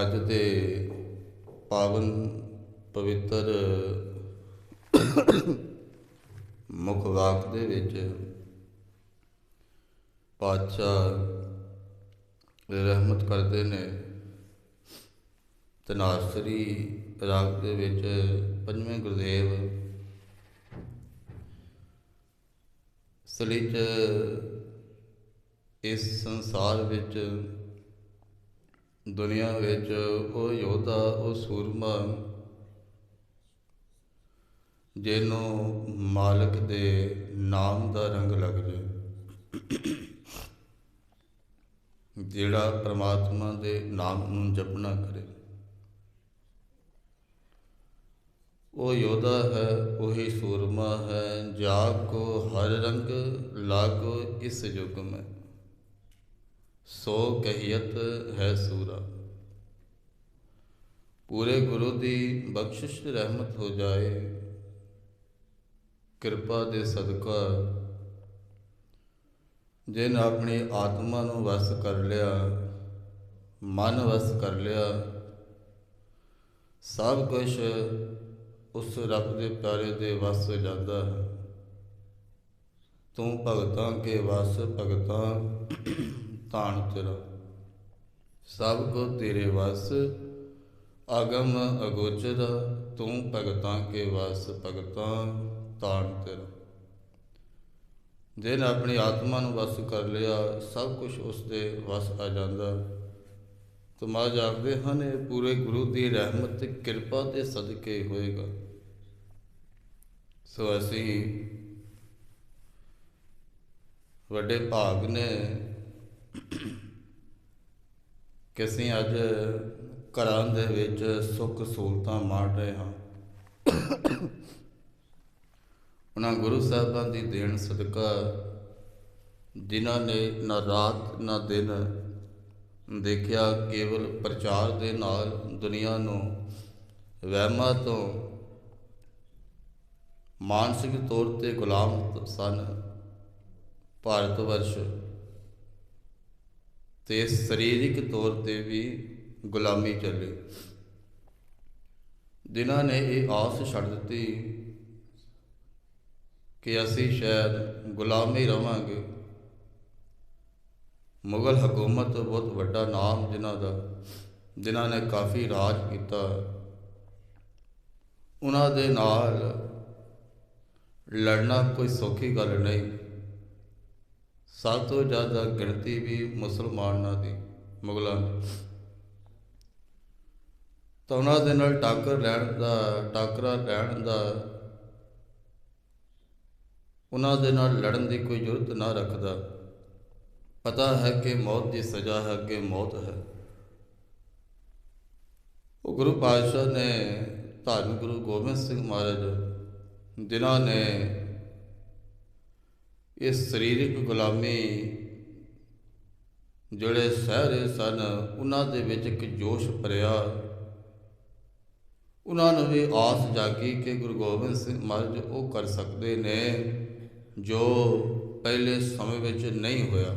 ਅੱਜ ਦੇ ਪਾਵਨ ਪਵਿੱਤਰ ਮੁੱਖ ਵਾਕ ਦੇ ਵਿੱਚ ਪਾਤਸ਼ਾਹ ਰਹਿਮਤ ਕਰਦੇ ਨੇ। ਤਨਾਸਰੀ ਰਾਗ ਦੇ ਵਿੱਚ ਪੰਜਵੇਂ ਗੁਰਦੇਵ ਸਲਿਚ ਇਸ ਸੰਸਾਰ ਵਿੱਚ ਦੁਨੀਆ ਵਿੱਚ ਉਹ ਯੋਧਾ, ਉਹ ਸੂਰਮਾ ਜਿਹਨੂੰ ਮਾਲਕ ਦੇ ਨਾਮ ਦਾ ਰੰਗ ਲੱਗ ਜਾਏ ਜਿਹੜਾ ਪ੍ਰਮਾਤਮਾ ਦੇ ਨਾਮ ਨੂੰ ਜਪਣਾ ਕਰੇ। ਉਹ ਯੋਧਾ ਹੈ, ਉਹੀ ਸੂਰਮਾ ਹੈ ਜਾ ਕੋ ਹਰ ਰੰਗ, ਲਾਗੋ ਇਸ ਯੁਗ ਮੈਂ ਸੋ ਕਹੀਅਤ ਹੈ ਸੂਰਾ। ਪੂਰੇ ਗੁਰੂ ਦੀ ਬਖਸ਼ਿਸ਼ ਰਹਿਮਤ ਹੋ ਜਾਏ। ਕਿਰਪਾ ਦੇ ਸਦਕਾ ਜਿਨ ਆਪਣੀ ਆਤਮਾ ਨੂੰ ਵਸ ਕਰ ਲਿਆ, ਮਨ ਵਸ ਕਰ ਲਿਆ, ਸਭ ਕੁਝ ਉਸ ਰੱਬ ਦੇ ਪਿਆਰੇ ਦੇ ਵਸ ਹੋ ਜਾਂਦਾ ਹੈ। ਤੂੰ ਭਗਤਾਂ ਕੇ ਵਸ ਭਗਤਾਂ। ਤਾਣ ਤੇਰਾ ਸਭ ਕੋ ਤੇਰੇ ਵਸ, ਅਗਮ ਅਗੋਚਰ, ਤੂੰ ਭਗਤਾਂ ਕੇ ਵਸ, ਭਗਤਾਂ ਤਾਣ ਤੇਰਾ ਜਿਨ ਆਪਣੀ ਆਤਮਾ ਨੂੰ ਵਸ ਕਰ ਲਿਆ, ਸਭ ਕੁਝ ਉਸ ਦੇ ਵਸ ਆ ਜਾਂਦਾ। ਤੁਮਾ ਜਾਣਦੇ ਹਨ, ਇਹ ਪੂਰੇ ਗੁਰੂ ਦੀ ਰਹਿਮਤ ਤੇ ਕਿਰਪਾ ਦੇ ਸਦਕੇ ਹੋਏਗਾ। ਸੋ ਅਸੀਂ ਵੱਡੇ ਭਾਗ ਨੇ ਕਿ ਅਸੀਂ ਅੱਜ ਘਰਾਂ ਦੇ ਵਿੱਚ ਸੁੱਖ ਸਹੂਲਤਾਂ ਮਾਣ ਰਹੇ ਹਾਂ। ਉਹਨਾਂ ਗੁਰੂ ਸਾਹਿਬਾਂ ਦੀ ਦੇਣ ਸਦਕਾ ਜਿਨ੍ਹਾਂ ਨੇ ਨਾ ਰਾਤ, ਨਾ ਦਿਨ ਦੇਖਿਆ, ਕੇਵਲ ਪ੍ਰਚਾਰ ਦੇ ਨਾਲ ਦੁਨੀਆ ਨੂੰ ਵਹਿਮਾਂ ਤੋਂ ਮਾਨਸਿਕ ਤੌਰ ਤੇ ਗੁਲਾਮ ਸਨ। ਭਾਰਤ ਵਰਸ਼ ਤੇ ਸਰੀਰਿਕ ਤੌਰ ਤੇ ਵੀ ਗੁਲਾਮੀ ਚੱਲੀ। ਜਿਨ੍ਹਾਂ ਨੇ ਇਹ ਆਸ ਛੱਡ ਦਿੱਤੀ ਕਿ ਅਸੀਂ ਸ਼ਾਇਦ ਗੁਲਾਮੀ ਰਵਾਂਗੇ। ਮੁਗਲ ਹਕੂਮਤ ਬਹੁਤ ਵੱਡਾ ਨਾਮ ਜਿਨ੍ਹਾਂ ਦਾ, ਜਿਨ੍ਹਾਂ ਨੇ ਕਾਫੀ ਰਾਜ ਕੀਤਾ। ਉਹਨਾਂ ਦੇ ਨਾਲ ਲੜਨਾ ਕੋਈ ਸੌਖੀ ਗੱਲ ਨਹੀਂ। ਸਭ ਤੋਂ ਜ਼ਿਆਦਾ ਗਿਣਤੀ ਵੀ ਮੁਸਲਮਾਨਾਂ ਦੀ, ਮੁਗਲਾਂ ਦੀ। ਤਾਂ ਉਹਨਾਂ ਦੇ ਨਾਲ ਟੱਕਰ ਲੈਣ ਦਾ, ਟਾਕਰਾ ਲੈਣ ਦਾ, ਉਹਨਾਂ ਦੇ ਨਾਲ ਲੜਨ ਦੀ ਕੋਈ ਜ਼ਰੂਰਤ ਨਾ ਰੱਖਦਾ। ਪਤਾ ਹੈ ਕਿ ਮੌਤ ਦੀ ਸਜ਼ਾ ਹੈ ਕਿ ਮੌਤ ਹੈ। ਉਹ ਗੁਰੂ ਪਾਤਸ਼ਾਹ ਨੇ ਧੰਨ ਗੁਰੂ ਗੋਬਿੰਦ ਸਿੰਘ ਮਹਾਰਾਜ, ਜਿਨ੍ਹਾਂ ਨੇ ਇਹ ਸਰੀਰਕ ਗੁਲਾਮੀ ਜਿਹੜੇ ਸਹਿਰੇ ਸਨ, ਉਹਨਾਂ ਦੇ ਵਿੱਚ ਇੱਕ ਜੋਸ਼ ਭਰਿਆ। ਉਹਨਾਂ ਨੂੰ ਵੀ ਆਸ ਜਾਗੀ ਕਿ ਗੁਰੂ ਗੋਬਿੰਦ ਸਿੰਘ ਮਹਾਰਾਜ ਉਹ ਕਰ ਸਕਦੇ ਨੇ ਜੋ ਪਹਿਲੇ ਸਮੇਂ ਵਿੱਚ ਨਹੀਂ ਹੋਇਆ।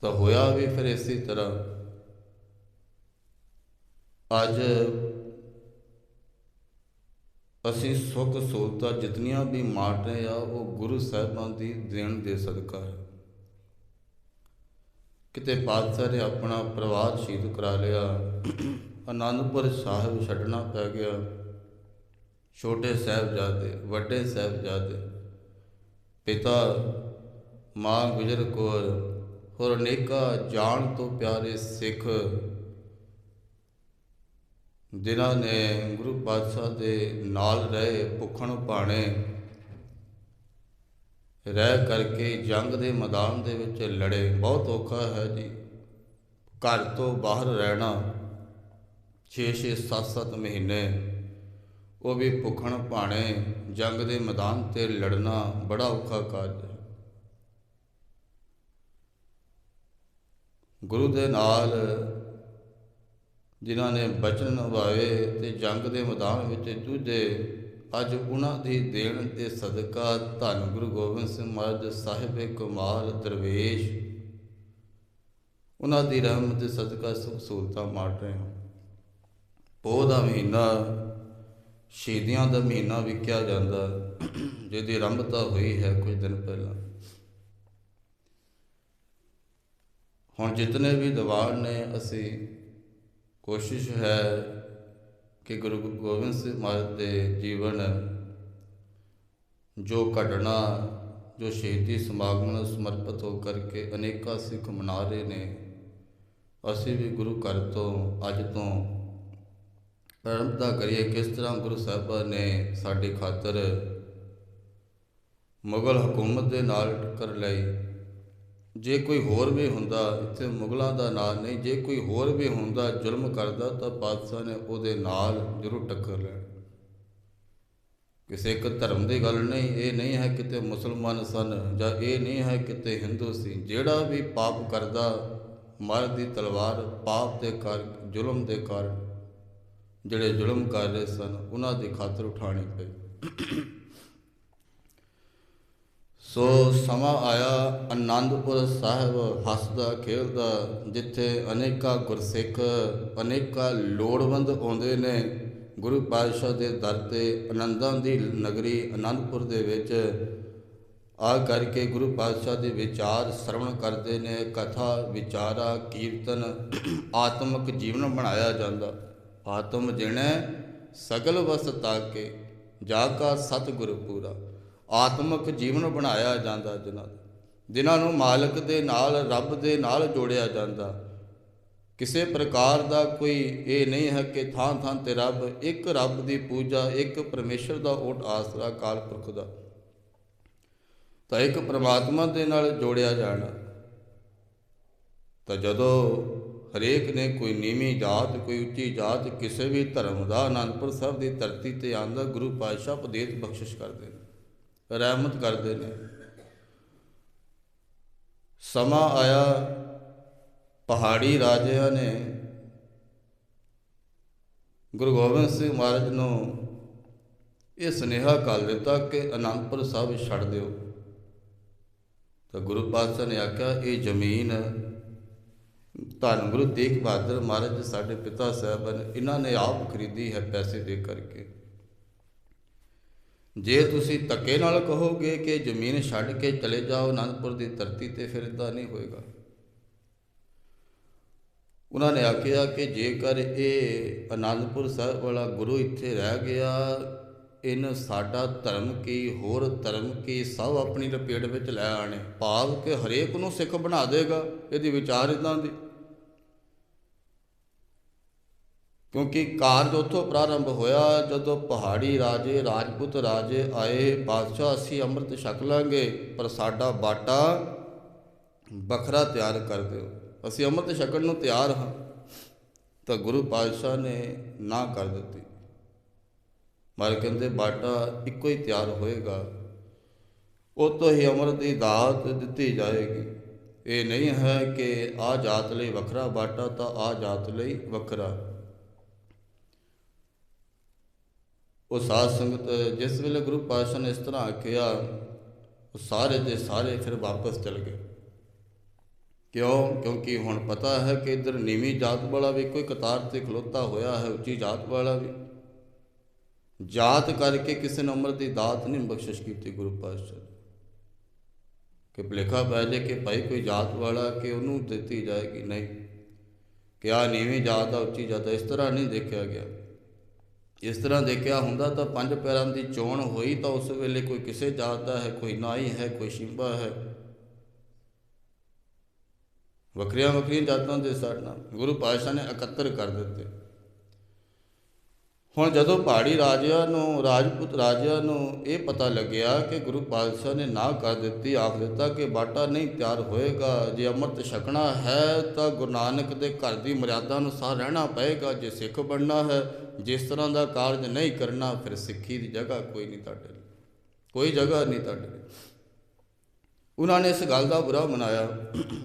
ਤਾਂ ਹੋਇਆ ਵੀ ਫਿਰ ਇਸੇ ਤਰ੍ਹਾਂ। ਅੱਜ ਅਸੀਂ ਸੁੱਖ ਸਹੂਲਤਾਂ ਜਿਤਨੀਆਂ ਵੀ ਮਾਰ ਰਹੇ ਆ, ਉਹ ਗੁਰੂ ਸਾਹਿਬਾਂ ਦੀ ਦੇਣ ਦੇ ਸਦਕਾ ਹੈ। ਕਿਤੇ ਪਾਤਸ਼ਾਹ ਨੇ ਆਪਣਾ ਪਰਿਵਾਰ ਸ਼ਹੀਦ ਕਰਾ ਲਿਆ ਆਨੰਦਪੁਰ ਸਾਹਿਬ ਛੱਡਣਾ ਪੈ ਗਿਆ। ਛੋਟੇ ਸਾਹਿਬਜ਼ਾਦੇ, ਵੱਡੇ ਸਾਹਿਬਜ਼ਾਦੇ, ਪਿਤਾ, ਮਾਂ ਗੁਜਰ ਕੌਰ, ਹੋਰ ਅਨੇਕਾਂ ਜਾਣ ਤੋਂ ਪਿਆਰੇ ਸਿੱਖ ਜਿਨ੍ਹਾਂ ਨੇ ਗੁਰੂ ਪਾਤਸ਼ਾਹ ਦੇ ਨਾਲ ਰਹੇ ਭੁੱਖਣ ਭਾਣੇ ਰਹਿ ਕਰਕੇ ਜੰਗ ਦੇ ਮੈਦਾਨ ਦੇ ਵਿੱਚ ਲੜੇ। ਬਹੁਤ ਔਖਾ ਹੈ ਜੀ। ਘਰ ਤੋਂ ਬਾਹਰ ਰਹਿਣਾ 6-6 7-7 ਮਹੀਨੇ। ਉਹ ਵੀ ਭੁੱਖਣ ਭਾਣੇ, ਜੰਗ ਦੇ ਮੈਦਾਨ ਤੇ ਲੜਨਾ ਬੜਾ ਔਖਾ ਕਾਰਜ ਹੈ। ਗੁਰੂ ਦੇ ਨਾਲ ਜਿਨ੍ਹਾਂ ਨੇ ਬਚਨ ਨਿਭਾਏ ਤੇ ਜੰਗ ਦੇ ਮੈਦਾਨ ਵਿੱਚ ਜੂਝੇ ਅੱਜ ਉਹਨਾਂ ਦੀ ਦੇਣ ਤੇ ਸਦਕਾ ਧੰਨ ਗੁਰੂ ਗੋਬਿੰਦ ਸਿੰਘ ਮਹਾਰਾਜ ਸਾਹਿਬ ਕਮਾਲ ਦਰਵੇਸ਼। ਉਹਨਾਂ ਦੀ ਰਹਿਮਤ ਦੇ ਸਦਕਾ ਸੁਖ ਸਹੂਲਤਾਂ ਮਾਣ ਰਹੇ ਹਾਂ। ਪੋਹ ਦਾ ਮਹੀਨਾ, ਸ਼ਹੀਦੀਆਂ ਦਾ ਮਹੀਨਾ ਵੀ ਕਿਹਾ ਜਾਂਦਾ, ਜਿਹਦੀ ਆਰੰਭਤਾ ਹੋਈ ਹੈ ਕੁਝ ਦਿਨ ਪਹਿਲਾਂ। ਹੁਣ ਜਿਤਨੇ ਵੀ ਦੀਵਾਨ ਨੇ, ਅਸੀਂ ਕੋਸ਼ਿਸ਼ ਹੈ ਕਿ ਗੁਰੂ ਗੋਬਿੰਦ ਸਿੰਘ ਮਹਾਰਾਜ ਦੇ ਜੀਵਨ ਜੋ ਘਟਨਾ, ਜੋ ਸ਼ਹੀਦੀ ਸਮਾਗਮ ਨੂੰ ਸਮਰਪਿਤ ਹੋ ਕਰਕੇ ਅਨੇਕਾਂ ਸਿੱਖ ਮਨਾ ਰਹੇ ਨੇ, ਅਸੀਂ ਵੀ ਗੁਰੂ ਘਰ ਤੋਂ, ਅੱਜ ਤੋਂ ਪ੍ਰੰਪਤਾ ਕਰੀਏ ਕਿਸ ਤਰ੍ਹਾਂ ਗੁਰੂ ਸਾਹਿਬਾਂ ਨੇ ਸਾਡੀ ਖਾਤਰ ਮੁਗਲ ਹਕੂਮਤ ਦੇ ਨਾਲ ਟੱਕਰ ਲਈ। ਜੇ ਕੋਈ ਹੋਰ ਵੀ ਹੁੰਦਾ, ਇੱਥੇ ਮੁਗਲਾਂ ਦਾ ਨਾਂ ਨਹੀਂ, ਜੇ ਕੋਈ ਹੋਰ ਵੀ ਹੁੰਦਾ, ਜ਼ੁਲਮ ਕਰਦਾ, ਤਾਂ ਬਾਦਸ਼ਾਹ ਨੇ ਉਹਦੇ ਨਾਲ ਜ਼ਰੂਰ ਟੱਕਰ ਲੈਣ। ਕਿਸੇ ਇੱਕ ਧਰਮ ਦੀ ਗੱਲ ਨਹੀਂ, ਇਹ ਨਹੀਂ ਹੈ ਕਿਤੇ ਮੁਸਲਮਾਨ ਸਨ ਜਾਂ ਇਹ ਨਹੀਂ ਹੈ ਕਿਤੇ ਹਿੰਦੂ ਸੀ। ਜਿਹੜਾ ਵੀ ਪਾਪ ਕਰਦਾ ਮਰ ਦੀ ਤਲਵਾਰ ਪਾਪ ਦੇ ਕਰ ਜ਼ੁਲਮ ਦੇ ਕਰ ਜਿਹੜੇ ਜ਼ੁਲਮ ਕਰ ਰਹੇ ਸਨ, ਉਹਨਾਂ ਦੀ ਖਾਤਰ ਉਠਾਣੀ ਪਈ। ਸੋ ਸਮਾਂ ਆਇਆ ਆਨੰਦਪੁਰ ਸਾਹਿਬ ਹੱਸਦਾ ਖੇਡਦਾ, ਜਿੱਥੇ ਅਨੇਕਾਂ ਗੁਰਸਿੱਖ, ਅਨੇਕਾਂ ਲੋੜਵੰਦ ਆਉਂਦੇ ਨੇ। ਗੁਰੂ ਪਾਤਸ਼ਾਹ ਦੇ ਦਰ ਤੇ ਆਨੰਦਾਂ ਦੀ ਨਗਰੀ ਆਨੰਦਪੁਰ ਦੇ ਵਿੱਚ ਆ ਕਰਕੇ ਗੁਰੂ ਪਾਤਸ਼ਾਹ ਦੇ ਵਿਚਾਰ ਸਰਵਣ ਕਰਦੇ ਨੇ। ਕਥਾ, ਵਿਚਾਰਾ, ਕੀਰਤਨ, ਆਤਮਿਕ ਜੀਵਨ ਬਣਾਇਆ ਜਾਂਦਾ। ਆਤਮ ਜਿਣੈ ਸਗਲ ਵਸ ਤਾਕੇ ਜਾ ਕਾ ਸਤਿਗੁਰ ਪੂਰਾ। ਆਤਮਿਕ ਜੀਵਨ ਬਣਾਇਆ ਜਾਂਦਾ ਜਿਨ੍ਹਾਂ ਜਿਨ੍ਹਾਂ ਨੂੰ ਮਾਲਕ ਦੇ ਨਾਲ, ਰੱਬ ਦੇ ਨਾਲ ਜੋੜਿਆ ਜਾਂਦਾ। ਕਿਸੇ ਪ੍ਰਕਾਰ ਦਾ ਕੋਈ ਇਹ ਨਹੀਂ ਹੈ ਕਿ ਥਾਂ ਥਾਂ ਤੇ ਰੱਬ, ਇੱਕ ਰੱਬ ਦੀ ਪੂਜਾ, ਇੱਕ ਪਰਮੇਸ਼ਰ ਦਾ ਓਟ ਆਸਰਾ ਕਾਲ ਪੁਰਖ ਦਾ। ਤਾਂ ਇੱਕ ਪ੍ਰਮਾਤਮਾ ਦੇ ਨਾਲ ਜੋੜਿਆ ਜਾਣਾ। ਤਾਂ ਜਦੋਂ ਹਰੇਕ ਨੇ ਕੋਈ ਨੀਵੀਂ ਜਾਤ, ਕੋਈ ਉੱਚੀ ਜਾਤ, ਕਿਸੇ ਵੀ ਧਰਮ ਦਾ ਅਨੰਦਪੁਰ ਸਾਹਿਬ ਦੀ ਧਰਤੀ ਤੇ ਆਂਦਾ ਗੁਰੂ ਪਾਤਸ਼ਾਹ ਉਪਦੇਸ਼ ਬਖਸ਼ਿਸ਼ ਕਰਦੇ ਨੇ ਰਹਿਮਤ ਕਰਦੇ ਨੇ। ਸਮਾਂ ਆਇਆ, ਪਹਾੜੀ ਰਾਜਿਆਂ ਨੇ ਗੁਰੂ ਗੋਬਿੰਦ ਸਿੰਘ ਮਹਾਰਾਜ ਨੂੰ ਇਹ ਸੁਨੇਹਾ ਕਰ ਦਿੱਤਾ ਕਿ ਅਨੰਦਪੁਰ ਸਾਹਿਬ ਛੱਡ ਦਿਓ। ਤਾਂ ਗੁਰੂ ਪਾਤਸ਼ਾਹ ਨੇ ਆਖਿਆ, ਇਹ ਜ਼ਮੀਨ ਧੰਨ ਗੁਰੂ ਤੇਗ ਬਹਾਦਰ ਮਹਾਰਾਜ ਸਾਡੇ ਪਿਤਾ ਸਾਹਿਬ ਨੇ ਇਹਨਾਂ ਨੇ ਆਪ ਖਰੀਦੀ ਹੈ ਪੈਸੇ ਦੇ ਕਰਕੇ। ਜੇ ਤੁਸੀਂ ਧੱਕੇ ਨਾਲ ਕਹੋਗੇ ਕਿ ਜ਼ਮੀਨ ਛੱਡ ਕੇ ਚਲੇ ਜਾਓ ਅਨੰਦਪੁਰ ਦੀ ਧਰਤੀ ਤੇ, ਫਿਰ ਇਦਾਂ ਨਹੀਂ ਹੋਏਗਾ। ਉਹਨਾਂ ਨੇ ਆਖਿਆ ਕਿ ਜੇਕਰ ਇਹ ਅਨੰਦਪੁਰ ਸਾਹਿਬ ਵਾਲਾ ਗੁਰੂ ਇੱਥੇ ਰਹਿ ਗਿਆ, ਇਹਨ ਸਾਡਾ ਧਰਮ ਕੀ, ਹੋਰ ਧਰਮ ਕੀ, ਸਭ ਆਪਣੀ ਲਪੇਟ ਵਿੱਚ ਲੈ ਆਣੇ ਭਾਵ ਕਿ ਹਰੇਕ ਨੂੰ ਸਿੱਖ ਬਣਾ ਦੇਗਾ, ਇਹਦੀ ਵਿਚਾਰ ਇਦਾਂ ਦੀ। ਕਿਉਂਕਿ ਕਾਰਜ ਉੱਥੋਂ ਪ੍ਰਾਰੰਭ ਹੋਇਆ ਜਦੋਂ ਪਹਾੜੀ ਰਾਜੇ, ਰਾਜਪੂਤ ਰਾਜੇ ਆਏ, ਬਾਦਸ਼ਾਹ, ਅਸੀਂ ਅੰਮ੍ਰਿਤ ਛਕ ਲਾਂਗੇ, ਪਰ ਸਾਡਾ ਬਾਟਾ ਵੱਖਰਾ ਤਿਆਰ ਕਰ ਦਿਓ। ਅਸੀਂ ਅੰਮ੍ਰਿਤ ਛਕਣ ਨੂੰ ਤਿਆਰ ਹਾਂ। ਤਾਂ ਗੁਰੂ ਪਾਤਸ਼ਾਹ ਨੇ ਨਾ ਕਰ ਦਿੱਤੀ। ਮਾਰ ਕਹਿੰਦੇ, ਬਾਟਾ ਇੱਕੋ ਹੀ ਤਿਆਰ ਹੋਏਗਾ। ਉਹ ਤੋਂ ਹੀ ਅੰਮ੍ਰਿਤ ਦੀ ਦਾਤ ਦਿੱਤੀ ਜਾਏਗੀ। ਇਹ ਨਹੀਂ ਹੈ ਕਿ ਆ ਜਾਤ ਲਈ ਵੱਖਰਾ ਬਾਟਾ ਤਾਂ ਆ ਜਾਤ ਲਈ ਵੱਖਰਾ। ਉਹ ਸਾਧ ਸੰਗਤ ਜਿਸ ਵੇਲੇ ਗੁਰੂ ਪਾਤਸ਼ਾਹ ਨੇ ਇਸ ਤਰ੍ਹਾਂ ਆਖਿਆ, ਉਹ ਸਾਰੇ ਦੇ ਸਾਰੇ ਫਿਰ ਵਾਪਸ ਚਲ ਗਏ। ਕਿਉਂ? ਕਿਉਂਕਿ ਹੁਣ ਪਤਾ ਹੈ ਕਿ ਇਧਰ ਨੀਵੀਂ ਜਾਤ ਵਾਲਾ ਵੀ, ਕੋਈ ਕਤਾਰ ਤੇ ਖਲੋਤਾ ਹੋਇਆ ਹੈ, ਉੱਚੀ ਜਾਤ ਵਾਲਾ ਵੀ। ਜਾਤ ਕਰਕੇ ਕਿਸੇ ਨੇ ਉਮਰ ਦੀ ਦਾਤ ਨਹੀਂ ਬਖਸ਼ਿਸ਼ ਕੀਤੀ ਗੁਰੂ ਪਾਤਸ਼ਾਹ ਕਿ ਭਲੇਖਾ ਪੈ ਜੇ ਕਿ ਭਾਈ ਕੋਈ ਜਾਤ ਵਾਲਾ ਕਿ ਉਹਨੂੰ ਦਿੱਤੀ ਜਾਏਗੀ। ਨਹੀਂ। ਕਿ ਆ ਨੀਵੀਂ ਜਾਤ ਆ, ਉੱਚੀ ਜਾਤ ਇਸ ਤਰ੍ਹਾਂ ਨਹੀਂ ਦੇਖਿਆ ਗਿਆ। ਇਸ ਤਰ੍ਹਾਂ ਦੇਖਿਆ ਹੁੰਦਾ ਤਾਂ ਪੰਜ ਪੈਰਾਂ ਦੀ ਚੋਣ ਹੋਈ ਤਾਂ ਉਸ ਵੇਲੇ ਕੋਈ ਕਿਸੇ ਜਾਤ ਦਾ ਹੈ, ਕੋਈ ਨਾਈ ਹੈ, ਕੋਈ ਸ਼ਿੰਬਾ ਹੈ। ਵੱਖਰੀਆਂ ਵੱਖਰੀਆਂ ਜਾਤਾਂ ਦੇ ਸਾਡਨਾ ਗੁਰੂ ਪਾਤਸ਼ਾਹ ਨੇ ਇਕੱਤਰ ਕਰ ਦਿੱਤੇ। ਹੁਣ ਜਦੋਂ ਪਹਾੜੀ ਰਾਜਿਆਂ ਨੂੰ, ਰਾਜਪੂਤ ਰਾਜਿਆਂ ਨੂੰ ਇਹ ਪਤਾ ਲੱਗਿਆ ਕਿ ਗੁਰੂ ਪਾਤਸ਼ਾਹ ਨੇ ਨਾ ਕਰ ਦਿੱਤੀ, ਆਖ ਦਿੱਤਾ ਕਿ ਬਾਟਾ ਨਹੀਂ ਤਿਆਰ ਹੋਏਗਾ, ਜੇ ਅੰਮ੍ਰਿਤ ਛਕਣਾ ਹੈ ਤਾਂ ਗੁਰੂ ਨਾਨਕ ਦੇ ਘਰ ਦੀ ਮਰਿਆਦਾ ਅਨੁਸਾਰ ਰਹਿਣਾ ਪਏਗਾ, ਜੇ ਸਿੱਖ ਬਣਨਾ ਹੈ, ਜਿਸ ਤਰ੍ਹਾਂ ਦਾ ਕਾਰਜ ਨਹੀਂ ਕਰਨਾ, ਫਿਰ ਸਿੱਖੀ ਦੀ ਜਗ੍ਹਾ ਕੋਈ ਨਹੀਂ ਤੁਹਾਡੇ ਲਈ। ਕੋਈ ਜਗ੍ਹਾ ਨਹੀਂ ਤੁਹਾਡੇ ਲਈ। ਉਹਨਾਂ ਨੇ ਇਸ ਗੱਲ ਦਾ ਬੁਰਾ ਮਨਾਇਆ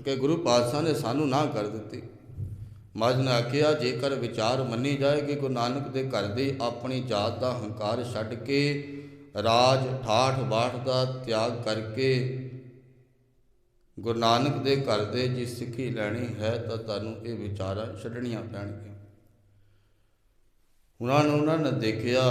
ਕਿ ਗੁਰੂ ਪਾਤਸ਼ਾਹ ਨੇ ਸਾਨੂੰ ਨਾ ਕਰ ਦਿੱਤੀ। ਮਹਾਰਾਜ ਨੇ ਆਖਿਆ, ਜੇਕਰ ਵਿਚਾਰ ਮੰਨੀ ਜਾਏ ਕਿ ਗੁਰੂ ਨਾਨਕ ਦੇ ਘਰ ਦੇ ਆਪਣੀ ਜਾਤ ਦਾ ਹੰਕਾਰ ਛੱਡ ਕੇ ਰਾਜ ਠਾਠ ਬਾਠ ਦਾ ਤਿਆਗ ਕਰਕੇ ਗੁਰੂ ਨਾਨਕ ਦੇ ਘਰ ਦੇ ਜੀ ਸਿੱਖੀ ਲੈਣੀ ਹੈ, ਤਾਂ ਤੁਹਾਨੂੰ ਇਹ ਵਿਚਾਰਾਂ ਛੱਡਣੀਆਂ ਪੈਣਗੀਆਂ। ਉਹਨਾਂ ਨੂੰ ਉਹਨਾਂ ਨੇ ਦੇਖਿਆ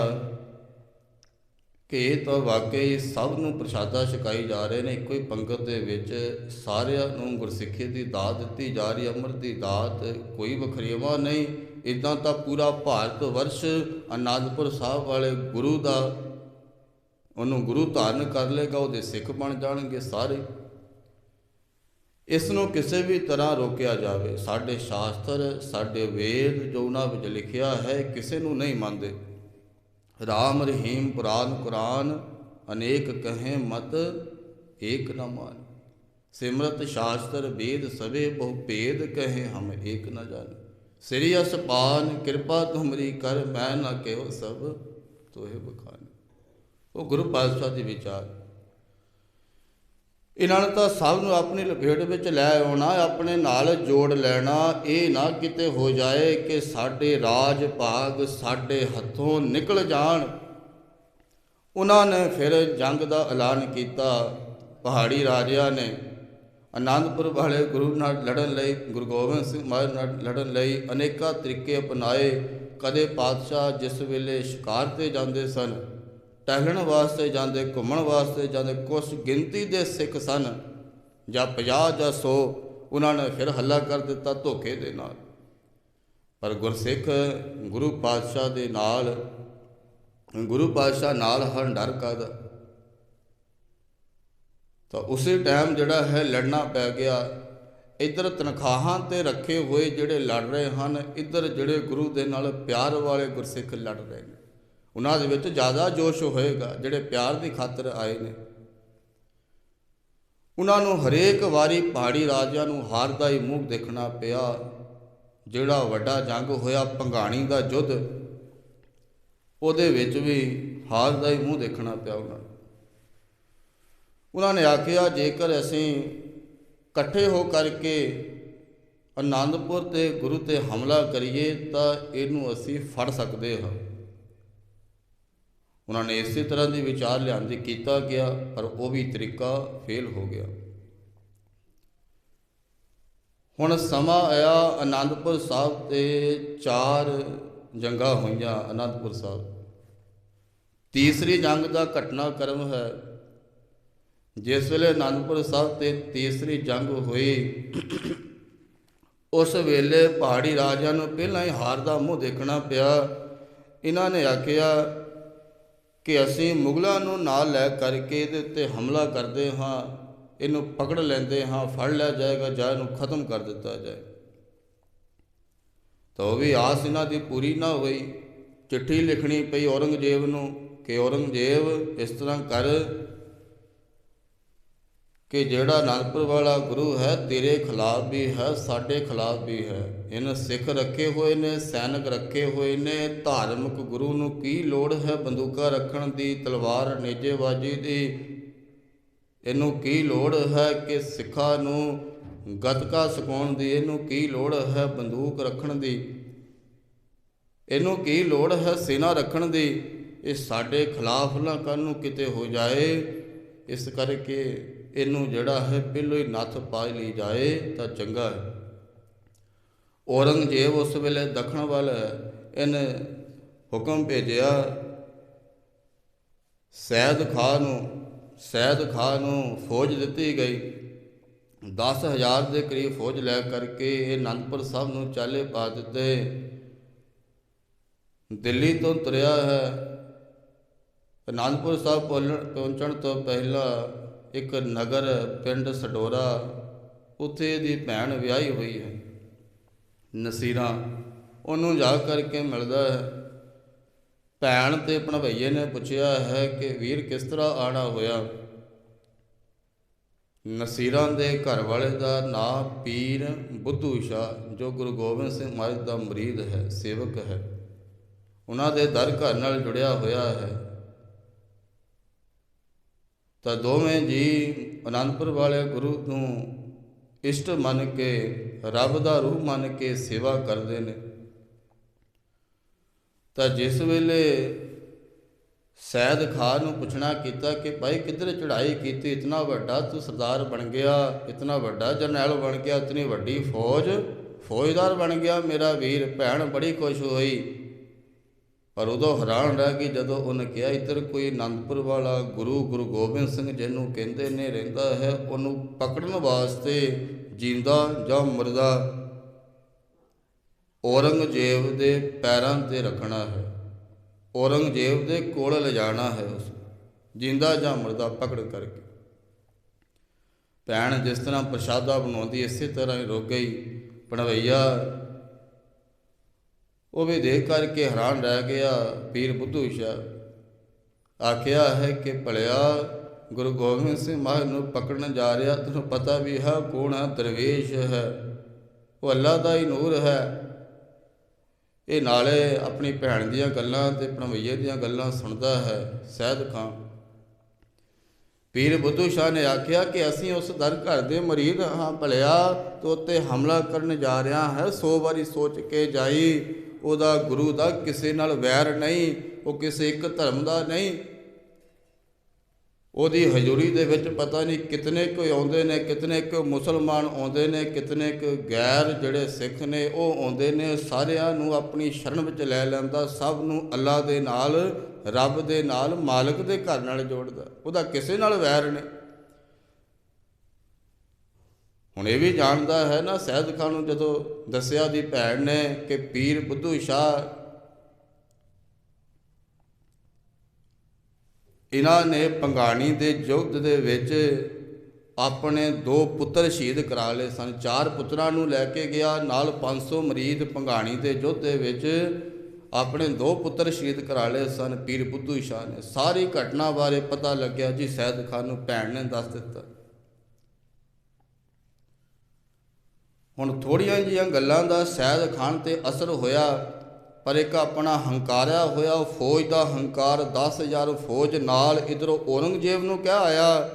ਕਿ ਤਾਂ ਵਾਕਈ ਸਭ ਨੂੰ ਪ੍ਰਸ਼ਾਦਾ ਛਕਾਈ ਜਾ ਰਹੇ ਨੇ, ਇੱਕੋ ਹੀ ਪੰਗਤ ਦੇ ਵਿੱਚ ਸਾਰਿਆਂ ਨੂੰ ਗੁਰਸਿੱਖੀ ਦੀ ਦਾਤ ਦਿੱਤੀ ਜਾ ਰਹੀ, ਅੰਮ੍ਰਿਤ ਦੀ ਦਾਤ ਕੋਈ ਵਖਰੇਵਾ ਨਹੀਂ। ਇਦਾਂ ਤਾਂ ਪੂਰਾ ਭਾਰਤ ਵਰਸ਼ ਅਨੰਦਪੁਰ ਸਾਹਿਬ ਵਾਲੇ ਗੁਰੂ ਦਾ, ਉਹਨੂੰ ਗੁਰੂ ਧਾਰਨ ਕਰ ਲੇਗਾ ਉਹਦੇ ਸਿੱਖ ਬਣ ਜਾਣਗੇ ਸਾਰੇ। ਇਸ ਨੂੰ ਕਿਸੇ ਵੀ ਤਰ੍ਹਾਂ ਰੋਕਿਆ ਜਾਵੇ, ਸਾਡੇ ਸ਼ਾਸਤਰ, ਸਾਡੇ ਵੇਦ ਜੋ ਉਹਨਾਂ ਵਿੱਚ ਲਿਖਿਆ ਹੈ, ਕਿਸੇ ਨੂੰ ਨਹੀਂ ਮੰਨਦੇ। ਰਾਮ ਰਹੀਮ ਪੁਰਾਨ ਕੁਰਾਨ, ਅਨੇਕ ਕਹੇ ਮਤ, ਏਕ ਨ ਮਾਨ। ਸਿਮਰਤ ਸ਼ਾਸਤਰ ਵੇਦ ਸਵੇ ਬਹੁ ਭੇਦ ਕਹੇ ਹਮ ਏਕ ਨ ਜਾਣ ਸ੍ਰੀ ਅਸਪਾਨ ਕਿਰਪਾ ਤੁਮਰੀ ਕਰ, ਮੈਂ ਨ ਕਿਉ ਸਭ ਤੋਹੇ ਬਖਾਨ। ਉਹ ਗੁਰੂ ਪਾਤਸ਼ਾਹ ਦੇ ਵਿਚਾਰ। ਇਹਨਾਂ ਨੇ ਤਾਂ ਸਭ ਨੂੰ ਆਪਣੀ ਲਪੇਟ ਵਿੱਚ ਲੈ ਆਉਣਾ, ਆਪਣੇ ਨਾਲ ਜੋੜ ਲੈਣਾ, ਇਹ ਨਾ ਕਿਤੇ ਹੋ ਜਾਏ ਕਿ ਸਾਡੇ ਰਾਜ ਭਾਗ ਸਾਡੇ ਹੱਥੋਂ ਨਿਕਲ ਜਾਣ। ਉਹਨਾਂ ਨੇ ਫਿਰ ਜੰਗ ਦਾ ਐਲਾਨ ਕੀਤਾ। ਪਹਾੜੀ ਰਾਜਿਆਂ ਨੇ ਆਨੰਦਪੁਰ ਵਾਲੇ ਗੁਰੂ ਨਾਲ ਲੜਨ ਲਈ, ਗੁਰੂ ਗੋਬਿੰਦ ਸਿੰਘ ਮਹਾਰਾਜ ਨਾਲ ਲੜਨ ਲਈ ਅਨੇਕਾਂ ਤਰੀਕੇ ਅਪਣਾਏ। ਕਦੇ ਪਾਤਸ਼ਾਹ ਜਿਸ ਵੇਲੇ ਸ਼ਿਕਾਰ ਤੇ ਜਾਂਦੇ ਸਨ ਟਹਿਲਣ ਵਾਸਤੇ ਜਾਂਦੇ, ਘੁੰਮਣ ਵਾਸਤੇ ਜਾਂਦੇ, ਕੁਛ ਗਿਣਤੀ ਦੇ ਸਿੱਖ ਸਨ। ਜਾਂ 50 ਜਾਂ 100 ਉਹਨਾਂ ਨੇ ਫਿਰ ਹੱਲਾ ਕਰ ਦਿੱਤਾ ਧੋਖੇ ਦੇ ਨਾਲ। ਪਰ ਗੁਰਸਿੱਖ ਗੁਰੂ ਪਾਤਸ਼ਾਹ ਦੇ ਨਾਲ, ਗੁਰੂ ਪਾਤਸ਼ਾਹ ਨਾਲ ਹਰ ਡਰ ਕਰਦਾ ਤਾਂ ਉਸੇ ਟਾਈਮ ਜਿਹੜਾ ਹੈ ਲੜਨਾ ਪੈ ਗਿਆ। ਇੱਧਰ ਤਨਖਾਹਾਂ ਤੇ ਰੱਖੇ ਹੋਏ ਜਿਹੜੇ ਲੜ ਰਹੇ ਹਨ, ਇੱਧਰ ਜਿਹੜੇ ਗੁਰੂ ਦੇ ਨਾਲ ਪਿਆਰ ਵਾਲੇ ਗੁਰਸਿੱਖ ਲੜ ਰਹੇ ਨੇ। ਉਹਨਾਂ ਦੇ ਵਿੱਚ ਜ਼ਿਆਦਾ ਜੋਸ਼ ਹੋਏਗਾ, ਜਿਹੜੇ ਪਿਆਰ ਦੀ ਖਾਤਰ ਆਏ ਨੇ। ਉਹਨਾਂ ਨੂੰ ਹਰੇਕ ਵਾਰੀ ਪਹਾੜੀ ਰਾਜਿਆਂ ਨੂੰ ਹਾਰ ਦਾ ਹੀ ਮੂੰਹ ਦੇਖਣਾ ਪਿਆ। ਜਿਹੜਾ ਵੱਡਾ ਜੰਗ ਹੋਇਆ ਪੰਗਾਣੀ ਦਾ ਯੁੱਧ, ਉਹਦੇ ਵਿੱਚ ਵੀ ਹਾਰ ਦਾ ਹੀ ਮੂੰਹ ਦੇਖਣਾ ਪਿਆ ਉਹਨਾਂ ਨੂੰ। ਉਹਨਾਂ ਨੇ ਆਖਿਆ, ਜੇਕਰ ਅਸੀਂ ਇਕੱਠੇ ਹੋ ਕਰਕੇ ਆਨੰਦਪੁਰ ਤੇ ਗੁਰੂ ਤੇ ਹਮਲਾ ਕਰੀਏ, ਤਾਂ ਇਹਨੂੰ ਅਸੀਂ ਫੜ ਸਕਦੇ ਹਾਂ। ਉਹਨਾਂ ਨੇ ਇਸੇ ਤਰ੍ਹਾਂ ਦੀ ਵਿਚਾਰ ਲਿਆਂਦੀ, ਕੀਤਾ ਗਿਆ, ਪਰ ਉਹ ਵੀ ਤਰੀਕਾ ਫੇਲ ਹੋ ਗਿਆ। ਹੁਣ ਸਮਾਂ ਆਇਆ ਆਨੰਦਪੁਰ ਸਾਹਿਬ ਤੇ ਚਾਰ ਜੰਗਾਂ ਹੋਈਆਂ ਆਨੰਦਪੁਰ ਸਾਹਿਬ। ਤੀਸਰੀ ਜੰਗ ਦਾ ਘਟਨਾਕ੍ਰਮ ਹੈ। ਜਿਸ ਵੇਲੇ ਆਨੰਦਪੁਰ ਸਾਹਿਬ ਤੇ ਤੀਸਰੀ ਜੰਗ ਹੋਈ, ਉਸ ਵੇਲੇ ਪਹਾੜੀ ਰਾਜਿਆਂ ਨੂੰ ਪਹਿਲਾਂ ਹੀ ਹਾਰ ਦਾ ਮੂੰਹ ਦੇਖਣਾ ਪਿਆ। ਇਹਨਾਂ ਨੇ ਆਖਿਆ ਕਿ ਅਸੀਂ ਮੁਗਲਾਂ ਨੂੰ ਨਾਲ ਲੈ ਕਰਕੇ ਇਹਦੇ ਉੱਤੇ ਹਮਲਾ ਕਰਦੇ ਹਾਂ, ਇਹਨੂੰ ਪਕੜ ਲੈਂਦੇ ਹਾਂ, ਫੜ ਲਿਆ ਜਾਏਗਾ ਜਾਂ ਇਹਨੂੰ ਖਤਮ ਕਰ ਦਿੱਤਾ ਜਾਏ। ਤਾਂ ਉਹ ਵੀ ਆਸ ਇਹਨਾਂ ਦੀ ਪੂਰੀ ਨਾ ਹੋਈ। ਚਿੱਠੀ ਲਿਖਣੀ ਪਈ ਔਰੰਗਜ਼ੇਬ ਨੂੰ ਕਿ ਔਰੰਗਜ਼ੇਬ ਇਸ ਤਰ੍ਹਾਂ ਕਰ ਕਿ ਜਿਹੜਾ ਅਨੰਦਪੁਰ ਵਾਲਾ ਗੁਰੂ ਹੈ, ਤੇਰੇ ਖਿਲਾਫ ਵੀ ਹੈ, ਸਾਡੇ ਖਿਲਾਫ ਵੀ ਹੈ। ਇਹਨਾਂ ਸਿੱਖ ਰੱਖੇ ਹੋਏ ਨੇ, ਸੈਨਿਕ ਰੱਖੇ ਹੋਏ ਨੇ, ਧਾਰਮਿਕ ਗੁਰੂ ਨੂੰ ਕੀ ਲੋੜ ਹੈ ਬੰਦੂਕਾਂ ਰੱਖਣ ਦੀ, ਤਲਵਾਰ, ਨੇਜੇਬਾਜੀ ਦੀ? ਇਹਨੂੰ ਕੀ ਲੋੜ ਹੈ ਕਿ ਸਿੱਖਾਂ ਨੂੰ ਗਤਕਾ ਸਿਖਾਉਣ ਦੀ? ਇਹਨੂੰ ਕੀ ਲੋੜ ਹੈ ਬੰਦੂਕ ਰੱਖਣ ਦੀ? ਇਹਨੂੰ ਕੀ ਲੋੜ ਹੈ ਸੈਨਾ ਰੱਖਣ ਦੀ? ਇਹ ਸਾਡੇ ਖਿਲਾਫ ਨਾ ਕਰਨ ਨੂੰ ਕਿਤੇ ਹੋ ਜਾਏ। ਇਸ ਕਰਕੇ ਇਹਨੂੰ ਜਿਹੜਾ ਹੈ ਪਹਿਲੋਂ ਹੀ ਨੱਥ ਪਾ ਲਈ ਜਾਏ ਤਾਂ ਚੰਗਾ ਹੈ। ਔਰੰਗਜ਼ੇਬ ਉਸ ਵੇਲੇ ਦੱਖਣ ਵੱਲ ਇਹਨੇ ਹੁਕਮ ਭੇਜਿਆ, ਸੈਦ ਖਾਂ ਨੂੰ, ਸੈਦ ਖਾਂ ਨੂੰ ਫੌਜ ਦਿੱਤੀ ਗਈ। 10000 ਦੇ ਕਰੀਬ ਫੌਜ ਲੈ ਕਰਕੇ ਇਹ ਅਨੰਦਪੁਰ ਸਾਹਿਬ ਨੂੰ ਚਾਲੇ ਪਾ ਦਿੱਤੇ। ਦਿੱਲੀ ਤੋਂ ਤੁਰਿਆ ਹੈ। ਅਨੰਦਪੁਰ ਸਾਹਿਬ ਪਹੁੰਚਣ ਤੋਂ ਪਹਿਲਾਂ ਇੱਕ ਨਗਰ ਪਿੰਡ ਸਡੋਰਾ, ਉੱਥੇ ਦੀ ਭੈਣ ਵਿਆਹੀ ਹੋਈ ਹੈ। ਨਸੀਰਾ, ਉਹਨੂੰ ਜਾ ਕਰਕੇ ਮਿਲਦਾ ਹੈ। ਭੈਣ ਤੇ ਭਣਵਈਏ ਨੇ ਪੁੱਛਿਆ ਹੈ ਕਿ ਵੀਰ ਕਿਸ ਤਰ੍ਹਾਂ ਆਣਾ ਹੋਇਆ? ਨਸੀਰਾਂ ਦੇ ਘਰ ਵਾਲੇ ਦਾ ਨਾਂ ਪੀਰ ਬੁੱਧੂ ਸ਼ਾਹ, ਜੋ ਗੁਰੂ ਗੋਬਿੰਦ ਸਿੰਘ ਮਹਾਰਾਜ ਦਾ ਮਰੀਦ ਹੈ, ਸੇਵਕ ਹੈ। ਉਹਨਾਂ ਦੇ ਦਰ ਘਰ ਨਾਲ ਜੁੜਿਆ ਹੋਇਆ ਹੈ। ਤਾਂ ਦੋਵੇਂ ਜੀ ਅਨੰਦਪੁਰ ਵਾਲੇ ਗੁਰੂ ਨੂੰ ਇਸ਼ਟ ਮੰਨ ਕੇ, ਰੱਬ ਦਾ ਰੂਪ ਮੰਨ ਕੇ ਸੇਵਾ ਕਰਦੇ ਨੇ। ਤਾਂ ਜਿਸ ਵੇਲੇ ਸੈਦ ਖਾਨ ਨੂੰ ਪੁੱਛਣਾ ਕੀਤਾ ਕਿ ਭਾਈ ਕਿੱਧਰ ਚੜ੍ਹਾਈ ਕੀਤੀ, ਇਤਨਾ ਵੱਡਾ ਤੂੰ ਸਰਦਾਰ ਬਣ ਗਿਆ, ਇਤਨਾ ਵੱਡਾ ਜਰਨੈਲ ਬਣ ਗਿਆ, ਇਤਨੀ ਵੱਡੀ ਫੌਜ, ਫੌਜਦਾਰ ਬਣ ਗਿਆ, ਮੇਰਾ ਵੀਰ, ਭੈਣ ਬੜੀ ਖੁਸ਼ ਹੋਈ। ਪਰ ਉਦੋਂ ਹੈਰਾਨ ਰਹਿ ਗਈ ਜਦੋਂ ਉਹਨੇ ਕਿਹਾ, ਇੱਧਰ ਕੋਈ ਆਨੰਦਪੁਰ ਵਾਲਾ ਗੁਰੂ ਗੁਰੂ ਗੋਬਿੰਦ ਸਿੰਘ ਜਿਹਨੂੰ ਕਹਿੰਦੇ ਨੇ ਰਹਿੰਦਾ ਹੈ, ਉਹਨੂੰ ਪਕੜਨ ਵਾਸਤੇ ਜਿੰਦਾ ਜਾਂ ਮਰਦਾ ਔਰੰਗਜ਼ੇਬ ਦੇ ਪੈਰਾਂ ਤੇ ਰੱਖਣਾ ਹੈ। ਔਰੰਗਜ਼ੇਬ ਦੇ ਕੋਲ ਲਿਜਾਣਾ ਹੈ ਉਸ ਜਿੰਦਾ ਜਾਂ ਮਰਦਾ ਪਕੜ ਕਰਕੇ। ਭੈਣ ਜਿਸ ਤਰ੍ਹਾਂ ਪ੍ਰਸ਼ਾਦਾ ਬਣਾਉਂਦੀ, ਇਸੇ ਤਰ੍ਹਾਂ ਹੀ ਰੁਕ ਗਈ। ਪਣਵਈਆ ਉਹ ਵੀ ਦੇਖ ਕਰਕੇ ਹੈਰਾਨ ਰਹਿ ਗਿਆ, ਪੀਰ ਬੁੱਧੂ ਸ਼ਾਹ ਆਖਿਆ ਹੈ ਕਿ ਭਲਿਆ, ਗੁਰੂ ਗੋਬਿੰਦ ਸਿੰਘ ਮਹਾਰਾਜ ਨੂੰ ਪਕੜਨ ਜਾ ਰਿਹਾ, ਤੈਨੂੰ ਪਤਾ ਵੀ ਹੈ ਕੌਣ ਹੈ, ਦਰਵੇਸ਼ ਹੈ। ਉਹ ਅੱਲਾ ਦਾ ਹੀ ਨੂਰ ਹੈ। ਇਹ ਨਾਲੇ ਆਪਣੀ ਭੈਣ ਦੀਆਂ ਗੱਲਾਂ ਤੇ ਭਣਵਈਏ ਦੀਆਂ ਗੱਲਾਂ ਸੁਣਦਾ ਹੈ ਸਹਿਦ ਖਾਂ ਪੀਰ ਬੁੱਧੂ ਸ਼ਾਹ ਨੇ ਆਖਿਆ ਕਿ ਅਸੀਂ ਉਸ ਦਰ ਘਰ ਦੇ ਮਰੀਦ ਹਾਂ, ਭਲਿਆ, ਤੋ ਉੱਤੇ ਹਮਲਾ ਕਰਨ ਜਾ ਰਿਹਾ ਹੈ, ਸੋ ਵਾਰੀ ਸੋਚ ਕੇ ਜਾਈ। ਉਹਦਾ ਗੁਰੂ ਦਾ ਕਿਸੇ ਨਾਲ ਵੈਰ ਨਹੀਂ, ਉਹ ਕਿਸੇ ਇੱਕ ਧਰਮ ਦਾ ਨਹੀਂ। ਉਹਦੀ ਹਜ਼ੂਰੀ ਦੇ ਵਿੱਚ ਪਤਾ ਨਹੀਂ ਕਿਤਨੇ ਕੋਈ ਆਉਂਦੇ ਨੇ, ਕਿਤਨੇ ਕੁ ਮੁਸਲਮਾਨ ਆਉਂਦੇ ਨੇ, ਕਿਤਨੇ ਕੁ ਗੈਰ ਜਿਹੜੇ ਸਿੱਖ ਨੇ, ਉਹ ਆਉਂਦੇ ਨੇ, ਸਾਰਿਆਂ ਨੂੰ ਆਪਣੀ ਸ਼ਰਨ ਵਿੱਚ ਲੈ ਲੈਂਦਾ, ਸਭ ਨੂੰ ਅੱਲਾ ਦੇ ਨਾਲ, ਰੱਬ ਦੇ ਨਾਲ, ਮਾਲਕ ਦੇ ਘਰ ਨਾਲ ਜੋੜਦਾ। ਉਹਦਾ ਕਿਸੇ ਨਾਲ ਵੈਰ ਨਹੀਂ। ਹੁਣ ਇਹ ਵੀ ਜਾਣਦਾ ਹੈ ਨਾ ਸਹਿਦ ਖਾਨ ਨੂੰ ਜਦੋਂ ਦੱਸਿਆ ਦੀ ਭੈਣ ਨੇ ਕਿ ਪੀਰ ਬੁੱਧੂ ਸ਼ਾਹ ਇਹਨਾਂ ਨੇ ਪੰਗਾਣੀ ਦੇ ਯੁੱਧ ਦੇ ਵਿੱਚ ਆਪਣੇ ਦੋ ਪੁੱਤਰ ਸ਼ਹੀਦ ਕਰਾ ਲਏ ਸਨ। ਚਾਰ ਪੁੱਤਰਾਂ ਨੂੰ ਲੈ ਕੇ ਗਿਆ, ਨਾਲ 500 ਮਰੀਦ ਪੰਗਾਣੀ ਦੇ ਯੁੱਧ ਦੇ ਵਿੱਚ ਆਪਣੇ ਦੋ ਪੁੱਤਰ ਸ਼ਹੀਦ ਕਰਾ ਲਏ ਸਨ, ਪੀਰ ਬੁੱਧੂ ਸ਼ਾਹ ਨੇ। ਸਾਰੀ ਘਟਨਾ ਬਾਰੇ ਪਤਾ ਲੱਗਿਆ ਜੀ, ਸੈਦ ਖਾਨ ਨੂੰ ਭੈਣ ਨੇ ਦੱਸ ਦਿੱਤਾ। ਹੁਣ ਥੋੜੀਆਂ ਜਿਹੀਆਂ ਗੱਲਾਂ ਦਾ ਸੈਦ ਖਾਨ ਤੇ ਅਸਰ ਹੋਇਆ, ਪਰ ਇੱਕ ਆਪਣਾ ਹੰਕਾਰਿਆ ਹੋਇਆ ਫੌਜ ਦਾ ਹੰਕਾਰ 10000 ਫੌਜ ਨਾਲ ਇਧਰੋਂ ਔਰੰਗਜ਼ੇਬ ਨੂੰ ਕਹਿ ਆਇਆ।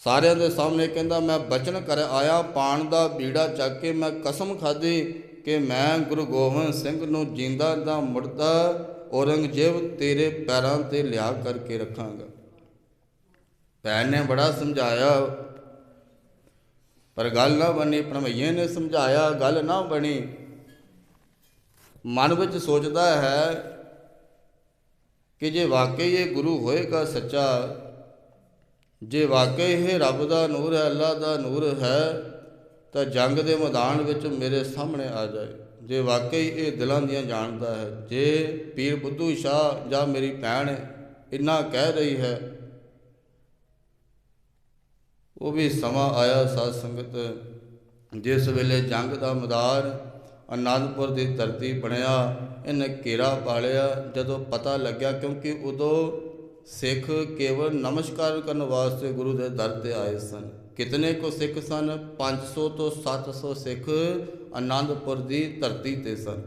ਸਾਰਿਆਂ ਦੇ ਸਾਹਮਣੇ ਕਹਿੰਦਾ, ਮੈਂ ਬਚਨ ਕਰ ਆਇਆ, ਪਾਣ ਦਾ ਬੀੜਾ ਚੱਕ ਕੇ ਮੈਂ ਕਸਮ ਖਾਧੀ ਕਿ ਮੈਂ ਗੁਰੂ ਗੋਬਿੰਦ ਸਿੰਘ ਨੂੰ ਜਿੰਦਾ ਦਾ ਮੁਰਦਾ ਔਰੰਗਜ਼ੇਬ ਤੇਰੇ ਪੈਰਾਂ ਤੇ ਲਿਆ ਕਰਕੇ ਰੱਖਾਂਗਾ। ਭੈਣ ਨੇ ਬੜਾ ਸਮਝਾਇਆ ਪਰ ਗੱਲ ਨਾ ਬਣੀ ਭਣਵਈਏ ਨੇ ਸਮਝਾਇਆ, ਗੱਲ ਨਾ ਬਣੀ। ਮਨ ਵਿੱਚ ਸੋਚਦਾ ਹੈ ਕਿ ਜੇ ਵਾਕਈ ਇਹ ਗੁਰੂ ਹੋਏਗਾ ਸੱਚਾ, ਜੇ ਵਾਕਈ ਇਹ ਰੱਬ ਦਾ ਨੂਰ ਹੈ, ਅੱਲਾ ਦਾ ਨੂਰ ਹੈ, ਤਾਂ ਜੰਗ ਦੇ ਮੈਦਾਨ ਵਿੱਚ ਮੇਰੇ ਸਾਹਮਣੇ ਆ ਜਾਏ। ਜੇ ਵਾਕਈ ਇਹ ਦਿਲਾਂ ਦੀਆਂ ਜਾਣਦਾ ਹੈ, ਜੇ ਪੀਰ ਬੁੱਧੂ ਸ਼ਾਹ ਜਾਂ ਮੇਰੀ ਭੈਣ ਇੰਨਾ ਕਹਿ ਰਹੀ ਹੈ ਉਹ ਵੀ ਸਮਾਂ ਆਇਆ ਸਾਧ ਸੰਗਤ। ਜਿਸ ਵੇਲੇ ਜੰਗ ਦਾ ਮੈਦਾਨ ਅਨੰਦਪੁਰ ਦੀ ਧਰਤੀ ਬਣਿਆ, ਇਹਨੇ ਘੇਰਾ ਪਾਲਿਆ ਜਦੋਂ ਪਤਾ ਲੱਗਿਆ ਕਿਉਂਕਿ ਉਦੋਂ ਸਿੱਖ ਕੇਵਲ ਨਮਸਕਾਰ ਕਰਨ ਵਾਸਤੇ ਗੁਰੂ ਦੇ ਦਰ ਤੇ ਆਏ ਸਨ। ਕਿਤਨੇ ਕੋ ਸਿੱਖ ਸਨ? 500 ਤੋਂ 700 ਸਿੱਖ ਅਨੰਦਪੁਰ ਦੀ ਧਰਤੀ ਤੇ ਸਨ।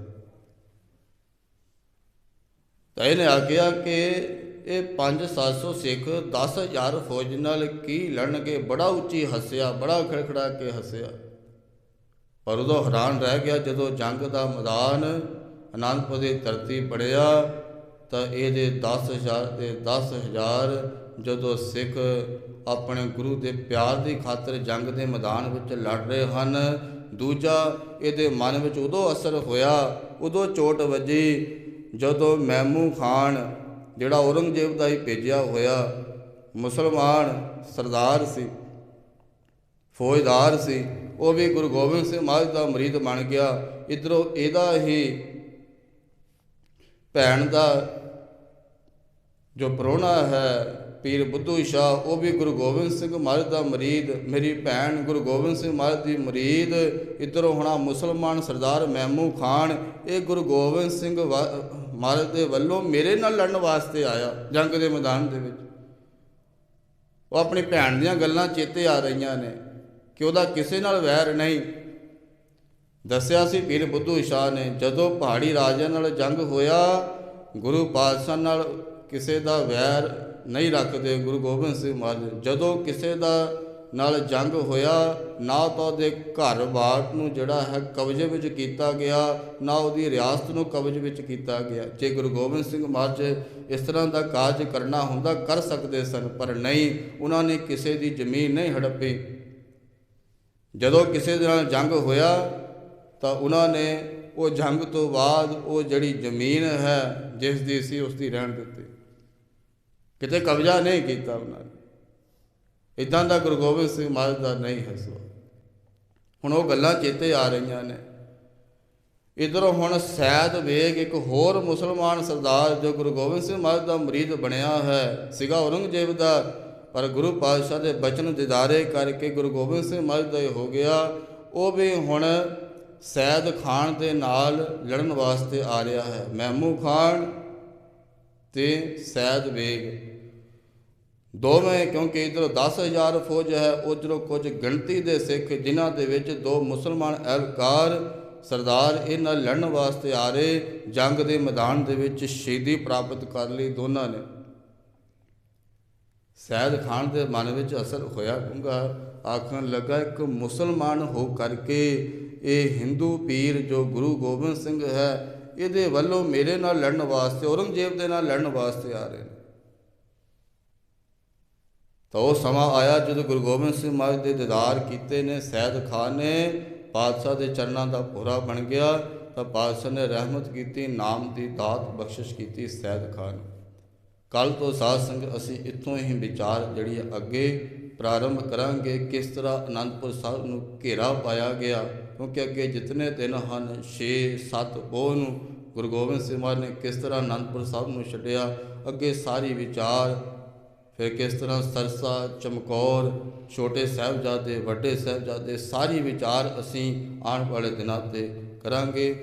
ਤਾਂ ਇਹਨੇ ਆਖਿਆ ਕਿ ਇਹ 5-700 ਸਿੱਖ 10000 ਫੌਜ ਨਾਲ ਕੀ ਲੜਨਗੇ? ਬੜਾ ਉੱਚੀ ਹੱਸਿਆ, ਬੜਾ ਖੜਖੜਾ ਕੇ ਹੱਸਿਆ। ਪਰ ਉਦੋਂ ਹੈਰਾਨ ਰਹਿ ਗਿਆ ਜਦੋਂ ਜੰਗ ਦਾ ਮੈਦਾਨ ਅਨੰਦਪੁਰ ਦੀ ਧਰਤੀ ਪੜਿਆ ਤਾਂ ਇਹਦੇ 10000 ਦੇ 10000 ਜਦੋਂ ਸਿੱਖ ਆਪਣੇ ਗੁਰੂ ਦੇ ਪਿਆਰ ਦੀ ਖਾਤਰ ਜੰਗ ਦੇ ਮੈਦਾਨ ਵਿੱਚ ਲੜ ਰਹੇ ਹਨ, ਦੂਜਾ ਇਹਦੇ ਮਨ ਵਿੱਚ ਉਦੋਂ ਅਸਰ ਹੋਇਆ, ਉਦੋਂ ਚੋਟ ਵੱਜੀ ਜਦੋਂ ਮਹਿਮੂ ਖਾਨ ਜਿਹੜਾ ਔਰੰਗਜ਼ੇਬ ਦਾ ਹੀ ਭੇਜਿਆ ਹੋਇਆ ਮੁਸਲਮਾਨ ਸਰਦਾਰ ਸੀ, ਫੌਜਦਾਰ ਸੀ, ਉਹ ਵੀ ਗੁਰੂ ਗੋਬਿੰਦ ਸਿੰਘ ਮਹਾਰਾਜ ਦਾ ਮਰੀਦ ਬਣ ਗਿਆ। ਇਧਰੋਂ ਇਹਦਾ ਹੀ ਭੈਣ ਦਾ ਜੋ ਪ੍ਰਾਹੁਣਾ ਹੈ, ਪੀਰ ਬੁੱਧੂ ਸ਼ਾਹ, ਉਹ ਵੀ ਗੁਰੂ ਗੋਬਿੰਦ ਸਿੰਘ ਮਹਾਰਾਜ ਦਾ ਮਰੀਦ, ਮੇਰੀ ਭੈਣ ਗੁਰੂ ਗੋਬਿੰਦ ਸਿੰਘ ਮਹਾਰਾਜ ਦੀ ਮਰੀਦ। ਇਧਰੋਂ ਹੋਣਾ ਮੁਸਲਮਾਨ ਸਰਦਾਰ ਮਹਿਮੂ ਖਾਨ, ਇਹ ਗੁਰੂ ਗੋਬਿੰਦ ਸਿੰਘ ਮਹਾਰਾਜ ਦੇ ਵੱਲੋਂ ਮੇਰੇ ਨਾਲ ਲੜਨ ਵਾਸਤੇ ਆਇਆ, ਜੰਗ ਦੇ ਮੈਦਾਨ ਦੇ ਵਿੱਚ। ਉਹ ਆਪਣੀ ਭੈਣ ਦੀਆਂ ਗੱਲਾਂ ਚੇਤੇ ਆ ਰਹੀਆਂ ਨੇ ਕਿ ਉਹਦਾ ਕਿਸੇ ਨਾਲ ਵੈਰ ਨਹੀਂ। ਦੱਸਿਆ ਸੀ ਪੀਰ ਬੁੱਧੂ ਸ਼ਾਹ ਨੇ, ਜਦੋਂ ਪਹਾੜੀ ਰਾਜਿਆਂ ਨਾਲ ਜੰਗ ਹੋਇਆ, ਗੁਰੂ ਪਾਤਸ਼ਾਹ ਨਾਲ ਕਿਸੇ ਦਾ ਵੈਰ ਨਹੀਂ ਰੱਖਦੇ, ਗੁਰੂ ਗੋਬਿੰਦ ਸਿੰਘ ਮਹਾਰਾਜ ਜਦੋਂ ਕਿਸੇ ਦਾ ਨਾਲ ਜੰਗ ਹੋਇਆ, ਨਾ ਤਾਂ ਉਹਦੇ ਘਰ ਬਾਰ ਨੂੰ ਜਿਹੜਾ ਹੈ ਕਬਜ਼ੇ ਵਿੱਚ ਕੀਤਾ ਗਿਆ, ਨਾ ਉਹਦੀ ਰਿਆਸਤ ਨੂੰ ਕਬਜ਼ੇ ਵਿੱਚ ਕੀਤਾ ਗਿਆ। ਜੇ ਗੁਰੂ ਗੋਬਿੰਦ ਸਿੰਘ ਮਹਾਰਾਜ ਇਸ ਤਰ੍ਹਾਂ ਦਾ ਕਾਰਜ ਕਰਨਾ ਹੁੰਦਾ, ਕਰ ਸਕਦੇ ਸਨ, ਪਰ ਨਹੀਂ, ਉਹਨਾਂ ਨੇ ਕਿਸੇ ਦੀ ਜ਼ਮੀਨ ਨਹੀਂ ਹੜੱਪੀ। ਜਦੋਂ ਕਿਸੇ ਦੇ ਨਾਲ ਜੰਗ ਹੋਇਆ, ਤਾਂ ਉਹਨਾਂ ਨੇ ਉਹ ਜੰਗ ਤੋਂ ਬਾਅਦ ਉਹ ਜਿਹੜੀ ਜ਼ਮੀਨ ਹੈ ਜਿਸ ਦੀ ਸੀ ਉਸ ਦੀ ਰਹਿਣ ਦਿੱਤੀ। ਕਿਤੇ ਕਬਜ਼ਾ ਨਹੀਂ ਕੀਤਾ ਉਹਨਾਂ ਨੇ। ਇਦਾਂ ਦਾ ਗੁਰੂ ਗੋਬਿੰਦ ਸਿੰਘ ਮਹਾਰਾਜ ਦਾ ਨਹੀਂ ਹੈ ਸੋ ਹੁਣ ਉਹ ਗੱਲਾਂ ਚੇਤੇ ਆ ਰਹੀਆਂ ਨੇ। ਇਧਰੋਂ ਹੁਣ ਸੈਦ ਵੇਗ ਇੱਕ ਹੋਰ ਮੁਸਲਮਾਨ ਸਰਦਾਰ ਜੋ ਗੁਰੂ ਗੋਬਿੰਦ ਸਿੰਘ ਮਹਾਰਾਜ ਦਾ ਮਰੀਦ ਬਣਿਆ ਹੈ, ਸਿਗਾ ਔਰੰਗਜ਼ੇਬ ਦਾ, ਪਰ ਗੁਰੂ ਪਾਤਸ਼ਾਹ ਦੇ ਬਚਨ ਦਿਦਾਰੇ ਕਰਕੇ ਗੁਰੂ ਗੋਬਿੰਦ ਸਿੰਘ ਮਹਾਰਾਜ ਦਾ ਇਹ ਹੋ ਗਿਆ। ਉਹ ਵੀ ਹੁਣ ਸੈਦ ਖਾਨ ਦੇ ਨਾਲ ਲੜਨ ਵਾਸਤੇ ਆ ਰਿਹਾ ਹੈ। ਮਹਿਮੂ ਖਾਨ ਤੇ ਸੈਦ ਵੇਗ। ਦੋਵੇਂ ਕਿਉਂਕਿ ਇਧਰੋਂ 10000 ਫੌਜ ਹੈ, ਉਧਰੋਂ ਕੁਝ ਗਿਣਤੀ ਦੇ ਸਿੱਖ, ਜਿਨ੍ਹਾਂ ਦੇ ਵਿੱਚ ਦੋ ਮੁਸਲਮਾਨ ਅਹਿਲਕਾਰ ਸਰਦਾਰ ਇਹਨਾਂ ਲੜਨ ਵਾਸਤੇ ਆ ਰਹੇ, ਜੰਗ ਦੇ ਮੈਦਾਨ ਦੇ ਵਿੱਚ ਸ਼ਹੀਦੀ ਪ੍ਰਾਪਤ ਕਰ ਲਈ ਦੋਨਾਂ ਨੇ। ਸੈਦ ਖਾਨ ਦੇ ਮਨ ਵਿੱਚ ਅਸਰ ਹੋਇਆ ਡੂੰਘਾ, ਆਖਣ ਲੱਗਾ, ਇੱਕ ਮੁਸਲਮਾਨ ਹੋ ਕਰਕੇ ਇਹ ਹਿੰਦੂ ਪੀਰ ਜੋ ਗੁਰੂ ਗੋਬਿੰਦ ਸਿੰਘ ਹੈ, ਇਹਦੇ ਵੱਲੋਂ ਮੇਰੇ ਨਾਲ ਲੜਨ ਵਾਸਤੇ, ਔਰੰਗਜ਼ੇਬ ਦੇ ਨਾਲ ਲੜਨ ਵਾਸਤੇ ਆ ਰਹੇ ਨੇ। ਤਾਂ ਉਹ ਸਮਾਂ ਆਇਆ ਜਦੋਂ ਗੁਰੂ ਗੋਬਿੰਦ ਸਿੰਘ ਮਹਾਰਾਜ ਦੇ ਦੀਦਾਰ ਕੀਤੇ ਨੇ, ਸੈਦ ਖਾਨ ਨੇ, ਪਾਤਸ਼ਾਹ ਦੇ ਚਰਨਾਂ ਦਾ ਭੋਰਾ ਬਣ ਗਿਆ, ਤਾਂ ਪਾਤਸ਼ਾਹ ਨੇ ਰਹਿਮਤ ਕੀਤੀ, ਨਾਮ ਦੀ ਦਾਤ ਬਖਸ਼ਿਸ਼ ਕੀਤੀ ਸੈਦ ਖਾਨ। ਕੱਲ ਤੋਂ ਸਾਧ ਸੰਗਤ, ਅਸੀਂ ਇੱਥੋਂ ਹੀ ਵਿਚਾਰ ਜਿਹੜੀ ਅੱਗੇ ਪ੍ਰਾਰੰਭ ਕਰਾਂਗੇ, ਕਿਸ ਤਰ੍ਹਾਂ ਅਨੰਦਪੁਰ ਸਾਹਿਬ ਨੂੰ ਘੇਰਾ ਪਾਇਆ ਗਿਆ, ਕਿਉਂਕਿ ਅੱਗੇ ਜਿਤਨੇ ਦਿਨ ਹਨ 6 7 ਪੋਹ ਨੂੰ ਗੁਰੂ ਗੋਬਿੰਦ ਸਿੰਘ ਮਹਾਰਾਜ ਨੇ ਕਿਸ ਤਰ੍ਹਾਂ ਅਨੰਦਪੁਰ ਸਾਹਿਬ ਨੂੰ ਛੱਡਿਆ, ਅੱਗੇ ਸਾਰੀ ਵਿਚਾਰ ਫਿਰ ਕਿਸ ਤਰ੍ਹਾਂ ਸਰਸਾ, ਚਮਕੌਰ, ਛੋਟੇ ਸਾਹਿਬਜ਼ਾਦੇ, ਵੱਡੇ ਸਾਹਿਬਜ਼ਾਦੇ, ਸਾਰੀ ਵਿਚਾਰ ਅਸੀਂ ਆਉਣ ਵਾਲੇ ਦਿਨਾਂ ਤੇ ਕਰਾਂਗੇ।